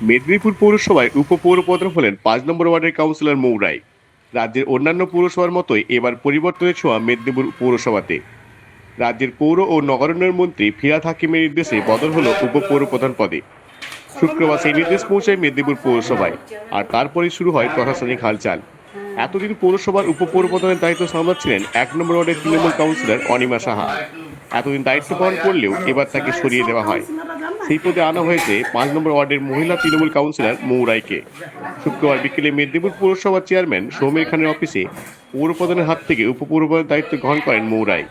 মেদিনীপুর পৌরসভায় উপপৌরপ্রধান হলেন পাঁচ নম্বর ওয়ার্ডের কাউন্সিলর মৌরাই। রাজ্যের অন্যান্য পৌরসভার মতোই এবার পরিবর্তনের ছোঁয়া মেদিনীপুর পৌরসভাতে। রাজ্যের পৌর ও নগরায়ণ মন্ত্রী ফিরাদ হাকিমের নির্দেশে বদল হলো উপপৌরপ্রধান পদে। শুক্রবার সেই নির্দেশ পৌঁছায় মেদিনীপুর পৌরসভায়, আর তারপরে শুরু হয় প্রশাসনিক হালচাল। এতদিন পৌরসভার উপপৌরপ্রধানের দায়িত্ব সামলাচ্ছিলেন এক নম্বর ওয়ার্ডের তৃণমূল কাউন্সিলর অনিমা সাহা। এতদিন দায়িত্ব পালন করলেও এবার তাকে সরিয়ে দেওয়া হয়। সেই পদে আনা হয়েছে পাঁচ নম্বর ওয়ার্ডের মহিলা তৃণমূল কাউন্সিলর মৌরাইকে। শুক্রবার বিকেলে মেদিনীপুর পৌরসভার চেয়ারম্যান সৌমির খানের অফিসে পৌরপ্রধানের হাত থেকে উপপৌরপ্রধানের দায়িত্ব গ্রহণ করেন মৌরাই।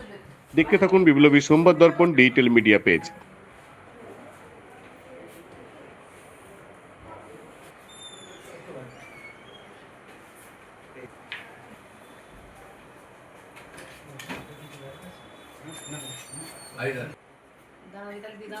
দেখতে থাকুন বিপ্লবী সোমবার দর্পণ ডিজিটাল মিডিয়া পেজ। না,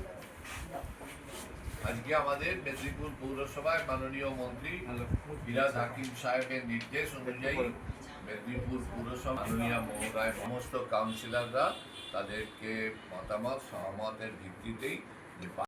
আজকে আমাদের মেদিনীপুর পৌরসভায় মাননীয় মন্ত্রী ফিরাজ হাকিম সাহেবের নির্দেশ অনুযায়ী মেদিনীপুর পৌরসভা মাননীয় মহোদয়, সমস্ত কাউন্সিলাররা তাদেরকে মতামত, সহমতের ভিত্তিতেই